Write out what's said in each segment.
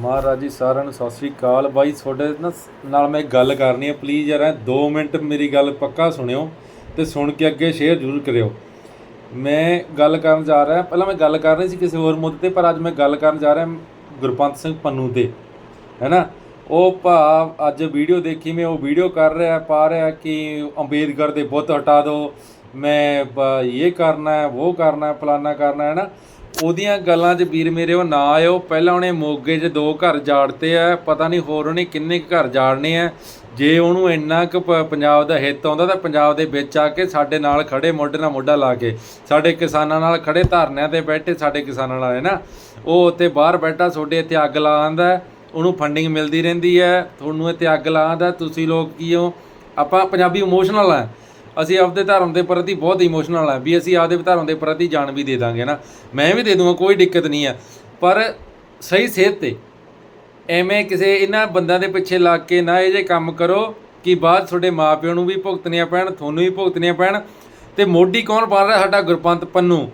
ਮਹਾਰਾਜ ਜੀ, ਸਾਰਿਆਂ ਨੂੰ ਸਤਿ ਸ੍ਰੀ ਅਕਾਲ। ਬਾਈ, ਤੁਹਾਡੇ ਨਾ ਨਾਲ ਮੈਂ ਗੱਲ ਕਰਨੀ ਹੈ। ਪਲੀਜ਼ ਯਾਰ 2 ਮਿੰਟ ਮੇਰੀ ਗੱਲ ਪੱਕਾ ਸੁਣਿਓ ਤੇ ਸੁਣ ਕੇ ਅੱਗੇ ਸ਼ੇਅਰ ਜ਼ਰੂਰ ਕਰਿਓ। ਮੈਂ ਗੱਲ ਕਰਨ ਜਾ ਰਿਹਾ, ਪਹਿਲਾਂ ਮੈਂ ਗੱਲ ਕਰ ਰਹੀ ਸੀ ਕਿਸੇ ਹੋਰ ਮੁੱਦੇ ਤੇ, ਪਰ ਅੱਜ ਮੈਂ ਗੱਲ ਕਰਨ ਜਾ ਰਿਹਾ ਗੁਰਪੰਤ ਸਿੰਘ ਪੰਨੂ ਤੇ ਹੈਨਾ? ਉਹ ਭਾਵ ਅੱਜ ਵੀਡੀਓ ਦੇਖੀ, ਮੈਂ ਉਹ ਵੀਡੀਓ ਕਰ ਰਿਹਾ, ਪਾ ਰਿਹਾ ਕਿ ਅੰਬੇਦਕਰ ਦੇ ਬੁੱਤ ਹਟਾ ਦਿਓ ਮੈਂ ਇਹ ਕਰਨਾ ਹੈ, ਉਹ ਕਰਨਾ ਹੈ, ਫਲਾਨਾ ਕਰਨਾ ਹੈ ਨਾ ਉਹਦੀਆਂ ਗੱਲਾਂ 'ਚ ਵੀਰ ਮੇਰੇ ਉਹ ਨਾ ਆਇਓ। ਪਹਿਲਾਂ ਉਹਨੇ ਮੋਗੇ 'ਚ ਦੋ ਘਰ ਜਾੜਤੇ ਆ। ਪਤਾ ਨਹੀਂ ਹੋਰ ਉਹਨੇ ਕਿੰਨੇ ਕੁ ਘਰ ਜਾੜਨੇ ਆ। ਜੇ ਉਹਨੂੰ ਇੰਨਾ ਕੁ ਪ- ਪੰਜਾਬ ਦਾ ਹਿੱਤ ਆਉਂਦਾ ਤਾਂ ਪੰਜਾਬ ਦੇ ਵਿੱਚ ਆ ਕੇ ਸਾਡੇ ਨਾਲ ਖੜੇ ਮੋਢੇ ਨਾਲ ਮੋਢਾ ਲਾ ਕੇ। ਸਾਡੇ ਕਿਸਾਨਾਂ ਨਾਲ ਖੜੇ ਧਰਨਿਆਂ ਤੇ ਬੈਠੇ ਸਾਡੇ ਕਿਸਾਨਾਂ ਨਾਲ, ਹੈ ਨਾ? ਉਹ ਉੱਥੇ ਬਾਹਰ ਬੈਠਾ, ਤੁਹਾਡੇ ਇੱਥੇ ਅੱਗ ਲਾ ਆਂਦਾ। ਉਹਨੂੰ ਫੰਡਿੰਗ ਮਿਲਦੀ ਰਹਿੰਦੀ ਹੈ। ਤੁਹਾਨੂੰ ਇੱਥੇ ਅੱਗ ਲਾ ਆਂਦਾ। ਤੁਸੀਂ ਲੋਕ ਕੀ ਹੋ? ਆਪਾਂ ਪੰਜਾਬੀ ਇਮੋਸ਼ਨਲ ਆ। ਅਸੀਂ ਆਪਦੇ ਧਰਮ ਦੇ ਪ੍ਰਤੀ ਬਹੁਤ ਇਮੋਸ਼ਨਲ ਆ, ਵੀ ਅਸੀਂ ਆਪਦੇ ਧਰਮ ਦੇ ਪ੍ਰਤੀ ਜਾਨ ਵੀ ਦੇ ਦਾਂਗੇ ਨਾ। ਮੈਂ ਵੀ ਦੇ ਦੂੰਗਾ, ਕੋਈ ਦਿੱਕਤ ਨਹੀਂ ਆ। ਪਰ ਸਹੀ ਸੇਧ ਤੇ, ਐਵੇਂ ਕਿਸੇ ਇਹਨਾਂ ਬੰਦਿਆਂ ਦੇ ਪਿੱਛੇ ਲੱਗ ਕੇ ਨਾ ਇਹ ਜੇ ਕੰਮ ਕਰੋ ਕਿ ਬਾਅਦ ਤੁਹਾਡੇ ਮਾਪਿਆਂ ਨੂੰ ਵੀ ਭੁਗਤਣੀਆਂ ਪੈਣ, ਤੁਹਾਨੂੰ ਵੀ ਭੁਗਤਣੀਆਂ ਪੈਣ, ਤੇ ਮੋਢੀ ਕੌਣ ਬਣ ਰਿਹਾ ਸਾਡਾ ਗੁਰਪੰਤ ਪੰਨੂ?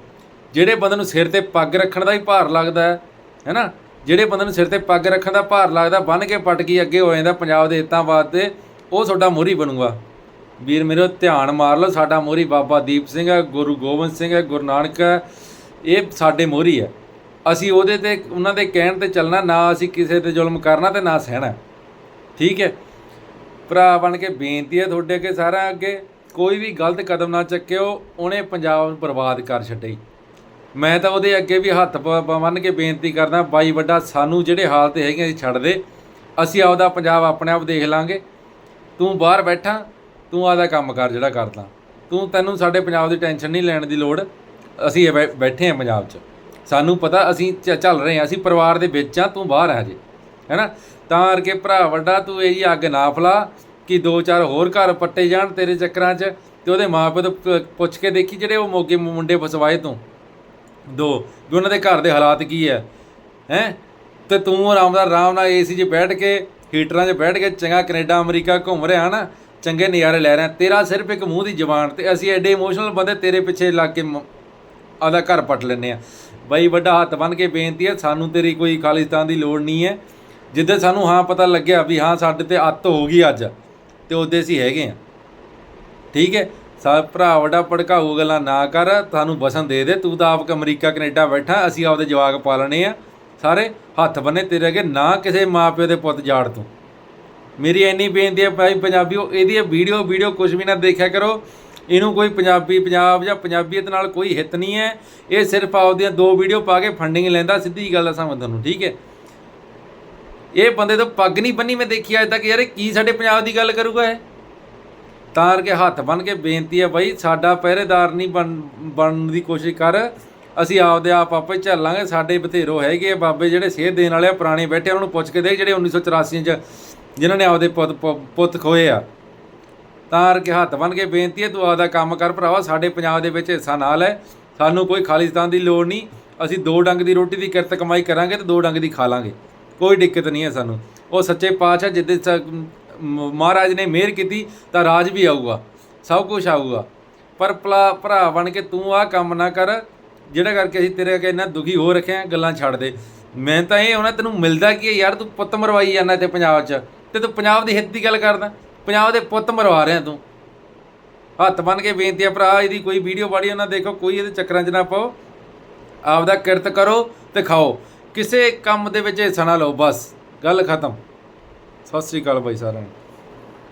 ਜਿਹੜੇ ਬੰਦੇ ਨੂੰ ਸਿਰ ਤੇ ਪੱਗ ਰੱਖਣ ਦਾ ਹੀ ਭਾਰ ਲੱਗਦਾ ਹੈ, ਹੈਨਾ? ਜਿਹੜੇ ਬੰਦੇ ਨੂੰ ਸਿਰ ਤੇ ਪੱਗ ਰੱਖਣ ਦਾ ਭਾਰ ਲੱਗਦਾ ਬੰਨ ਕੇ ਪਟਕੀ ਅੱਗੇ ਹੋ ਜਾਂਦਾ ਪੰਜਾਬ ਦੇ ਹਿੱਤਾਂ ਵਾਸਤੇ, ਉਹ ਤੁਹਾਡਾ ਮੋਹਰੀ ਬਣੂਗਾ। ਵੀਰ ਮੇਰੇ ਧਿਆਨ ਮਾਰ ਲਓ, ਸਾਡਾ ਮੋਹਰੀ ਬਾਬਾ ਦੀਪ ਸਿੰਘ ਹੈ, ਗੁਰੂ ਗੋਬਿੰਦ ਸਿੰਘ ਹੈ, ਗੁਰੂ ਨਾਨਕ ਹੈ, ਇਹ ਸਾਡੇ ਮੋਹਰੀ ਹੈ। ਅਸੀਂ ਉਹਦੇ ਤੇ, ਉਹਨਾਂ ਦੇ ਕਹਿਣ ਤੇ ਚੱਲਣਾ, ਨਾ ਅਸੀਂ ਕਿਸੇ ਤੇ ਜ਼ੁਲਮ ਕਰਨਾ ਤੇ ਨਾ ਸਹਿਣਾ। ਠੀਕ ਹੈ? ਭਰਾ ਬਣ ਕੇ ਬੇਨਤੀ ਹੈ ਤੁਹਾਡੇ ਅੱਗੇ ਸਾਰਾ ਅੱਗੇ, ਕੋਈ ਵੀ ਗਲਤ ਕਦਮ ਨਾ ਚੱਕਿਓ, ਉਹਨੇ ਪੰਜਾਬ ਨੂੰ ਬਰਬਾਦ ਕਰ ਛੱਡਈ ਮੈਂ ਤਾਂ ਉਹਦੇ ਅੱਗੇ ਵੀ ਹੱਥ ਪ- ਕੇ ਬੇਨਤੀ ਕਰਦਾ, ਬਾਈ ਵੱਡਾ, ਸਾਨੂੰ ਜਿਹੜੇ ਹਾਲਤ ਹੈਗੇ ਅਸੀਂ ਛੱਡ ਦੇ। ਅਸੀਂ ਆਪਦਾ ਪੰਜਾਬ ਆਪਣੇ ਆਪ ਦੇਖ ਲਾਂਗੇ। ਤੂੰ ਬਾਹਰ ਬੈਠਾ ਤੂੰ ਆਪਦਾ ਕੰਮ ਕਰ ਜਿਹੜਾ ਕਰਦਾ। ਤੂੰ ਤੈਨੂੰ ਸਾਡੇ ਪੰਜਾਬ ਦੀ ਟੈਨਸ਼ਨ ਨਹੀਂ ਲੈਣ ਦੀ ਲੋੜ। ਅਸੀਂ ਬੈ- ਬੈਠੇ ਹਾਂ ਪੰਜਾਬ 'ਚ। ਸਾਨੂੰ ਪਤਾ ਅਸੀਂ ਚ- ਚੱਲ ਰਹੇ ਹਾਂ। ਅਸੀਂ ਪਰਿਵਾਰ ਦੇ ਵਿੱਚ ਆ ਤੂੰ ਬਾਹਰ ਆ ਜੇ ਹੈਨਾ? ਤਾਂ ਕਰਕੇ ਭਰਾ ਵੱਡਾ, ਤੂੰ ਇਹ ਜੀ ਅੱਗ ਨਾ ਫਲਾ ਕਿ ਦੋ ਚਾਰ ਹੋਰ ਘਰ ਪੱਟੇ ਜਾਣ ਤੇਰੇ ਚੱਕਰਾਂ 'ਚ ਤੇ ਉਹਦੇ ਮਾਪੇ ਤੋਂ ਪ- ਪੁੱਛ ਕੇ ਦੇਖੀ ਜਿਹੜੇ ਉਹ ਮੋਗੇ ਮੁੰਡੇ ਫਸਵਾਏ ਤੂੰ। ਦੋ, ਵੀ ਉਹਨਾਂ ਦੇ ਘਰ ਦੇ ਹਾਲਾਤ ਕੀ ਹੈ? ਹੈ? ਤੇ ਤੂੰ ਆਰਾਮ ਨਾਲ ਆਰਾਮ ਨਾਲ ਏਸੀ 'ਚ ਬੈਠ ਕੇ, ਹੀਟਰਾਂ 'ਚ ਬੈਠ ਕੇ ਚੰਗਾ ਕੈਨੇਡਾ, ਅਮਰੀਕਾ ਘੁੰਮ ਰਿਹਾ ਨਾ ਚੰਗੇ ਨਜ਼ਾਰੇ ਲੈ ਰਹੇ ਤੇਰਾ ਸਿਰਫ ਇੱਕ ਮੂੰਹ ਦੀ ਜ਼ਬਾਨ ਤੇ ਅਸੀਂ ਐਡੇ ਇਮੋਸ਼ਨਲ ਬੰਦੇ ਤੇਰੇ ਪਿੱਛੇ ਲੱਗ ਕੇ ਮ- ਆਪਦਾ ਘਰ ਪੱਟ ਲੈਨੇ ਆ ਬਾਈ, ਵੱਡਾ ਹੱਥ ਬੰਨ ਕੇ ਬੇਨਤੀ ਹੈ, ਸਾਨੂੰ ਤੇਰੀ ਕੋਈ ਖਾਲਿਸਤਾਨ ਦੀ ਲੋੜ ਨਹੀਂ ਹੈ। ਜਿੱਦੇ ਸਾਨੂੰ ਹਾਂ ਪਤਾ ਲੱਗਿਆ ਵੀ ਹਾਂ, ਸਾਡੇ ਤੇ ਅੱਤ ਹੋ ਗਈ ਅੱਜ, ਤੇ ਉਹਦੇ ਅਸੀਂ ਹੈਗੇ ਆ ਠੀਕ ਹੈ? ਸਾ ਭਰਾ, ਵੱਡਾ ਭੜਕਾਊ ਗੱਲਾਂ ਨਾ ਕਰ ਤੁਹਾਨੂੰ ਬਸਨ ਦੇ ਦੇ। ਤੂੰ ਤਾਂ ਆਪ ਅਮਰੀਕਾ, ਕੈਨੇਡਾ ਬੈਠਾ, ਅਸੀਂ ਆਪਦੇ ਜਵਾਕ ਪਾਲਣੇ ਆ। ਸਾਰੇ ਹੱਥ ਬੰਨੇ ਤੇਰੇ ਅੱਗੇ, ਨਾ ਕਿਸੇ ਮਾਪਿਓ ਦੇ ਪੁੱਤ ਜਾੜ ਤੂੰ। ਮੇਰੀ ਇੰਨੀ ਬੇਨਤੀ ਹੈ ਭਾਈ ਪੰਜਾਬੀਓ, ਇਹਦੀ ਵੀਡੀਓ ਵੀਡੀਓ ਕੁਝ ਵੀ ਨਾ ਦੇਖਿਆ ਕਰੋ। ਇਹਨੂੰ ਕੋਈ ਪੰਜਾਬੀ, ਪੰਜਾਬ ਜਾਂ ਪੰਜਾਬੀਅਤ ਨਾਲ ਕੋਈ ਹਿੱਤ ਨਹੀਂ ਹੈ। ਇਹ ਸਿਰਫ ਆਪਦੀਆਂ ਦੋ ਵੀਡੀਓ ਪਾ ਕੇ ਫੰਡਿੰਗ ਲੈਂਦਾ, ਸਿੱਧੀ ਗੱਲ ਦੱਸਾਂ ਮੈਂ ਤੁਹਾਨੂੰ, ਠੀਕ ਹੈ? ਇਹ ਬੰਦੇ ਤੋਂ ਪੱਗ ਨਹੀਂ ਬੰਨੀ ਮੈਂ ਦੇਖੀ ਅੱਜ ਤੱਕ, ਯਾਰ ਕੀ ਸਾਡੇ ਪੰਜਾਬ ਦੀ ਗੱਲ ਕਰੂਗਾ ਇਹ? ਤਾਂ ਕਰਕੇ ਹੱਥ ਬੰਨ ਕੇ ਬੇਨਤੀ ਹੈ ਬਾਈ ਸਾਡਾ ਪਹਿਰੇਦਾਰ ਨਹੀਂ ਬਣ, ਬਣਨ ਦੀ ਕੋਸ਼ਿਸ਼ ਕਰ। ਅਸੀਂ ਆਪਦੇ ਆਪ ਆਪੇ ਝੱਲਾਂਗੇ, ਸਾਡੇ ਬਥੇਰੋ ਹੈਗੇ ਆ ਬਾਬੇ ਜਿਹੜੇ ਸੇਧ ਦੇਣ ਵਾਲੇ ਆ, ਪੁਰਾਣੇ ਬੈਠੇ ਉਹਨਾਂ ਨੂੰ ਪੁੱਛ ਕੇ ਦੇ ਜਿਹੜੇ 1984 ਚ ਜਿਨ੍ਹਾਂ ਨੇ ਆਪਦੇ ਪੁੱਤ ਪੁ- ਪੁੱਤ ਖੋਏ ਆ। ਤਾਂ ਕਰਕੇ ਹੱਥ ਬੰਨ ਕੇ ਬੇਨਤੀ ਹੈ, ਤੂੰ ਆਪਦਾ ਕੰਮ ਕਰ ਭਰਾਵਾ, ਸਾਡੇ ਪੰਜਾਬ ਦੇ ਵਿੱਚ ਹਿੱਸਾ ਨਾਲ ਹੈ। ਸਾਨੂੰ ਕੋਈ ਖਾਲਿਸਤਾਨ ਦੀ ਲੋੜ ਨਹੀਂ, ਅਸੀਂ ਦੋ ਡੰਗ ਦੀ ਰੋਟੀ ਦੀ ਕਿਰਤ ਕਮਾਈ ਕਰਾਂਗੇ ਤੇ ਦੋ ਡੰਗ ਦੀ ਖਾ ਲਾਂਗੇ। ਕੋਈ ਦਿੱਕਤ ਨਹੀਂ ਹੈ ਸਾਨੂੰ। ਉਹ ਸੱਚੇ ਪਾਤਸ਼ਾਹ ਜਿੱਦੇ ਸ- ਮਹਾਰਾਜ ਨੇ ਮਿਹਰ ਕੀਤੀ, ਤਾਂ ਰਾਜ ਵੀ ਆਊਗਾ, ਸਭ ਕੁਝ ਆਊਗਾ। ਪਰ ਭਲਾ ਭਰਾ ਬਣ ਕੇ ਤੂੰ ਆਹ ਕੰਮ ਨਾ ਕਰ ਜਿਹੜਾ ਕਰਕੇ ਅਸੀਂ ਤੇਰੇ ਅੱਗੇ ਇੰਨਾ ਦੁਖੀ ਹੋ ਰੱਖੇ ਆ ਗੱਲਾਂ ਛੱਡ ਦੇ। ਮੈਂ ਤਾਂ ਇਹ ਹੋਣਾ ਤੈਨੂੰ ਮਿਲਦਾ ਕੀ ਹੈ ਯਾਰ? ਤੂੰ ਪੁੱਤ ਮਰਵਾਈ ਜਾਂਦਾ ਇੱਥੇ ਪੰਜਾਬ 'ਚ। ਤੇ ਤੂੰ ਪੰਜਾਬ ਦੀ ਹਿੱਤ ਦੀ ਗੱਲ ਕਰਦਾ। ਪੰਜਾਬ ਦੇ ਪੁੱਤ ਮਰਵਾ ਰਿਹਾ ਤੂੰ। ਹੱਥ ਬੰਨ ਕੇ ਬੇਨਤੀ ਹੈ ਭਰਾ, ਇਹਦੀ ਕੋਈ ਵੀਡੀਓ ਬਾੜੀ ਨਾ ਦੇਖੋ, ਕੋਈ ਇਹਦੇ ਚੱਕਰਾਂ 'ਚ ਨਾ ਪਾਓ। ਆਪਦਾ ਕਿਰਤ ਕਰੋ ਤੇ ਖਾਓ। ਕਿਸੇ ਕੰਮ ਦੇ ਵਿੱਚ ਹਿੱਸਾ ਨਾ ਲਓ, ਬਸ। ਗੱਲ ਖਤਮ। ਸਤਿ ਸ੍ਰੀ ਅਕਾਲ ਬਾਈ ਸਾਰਿਆਂ ਨੂੰ।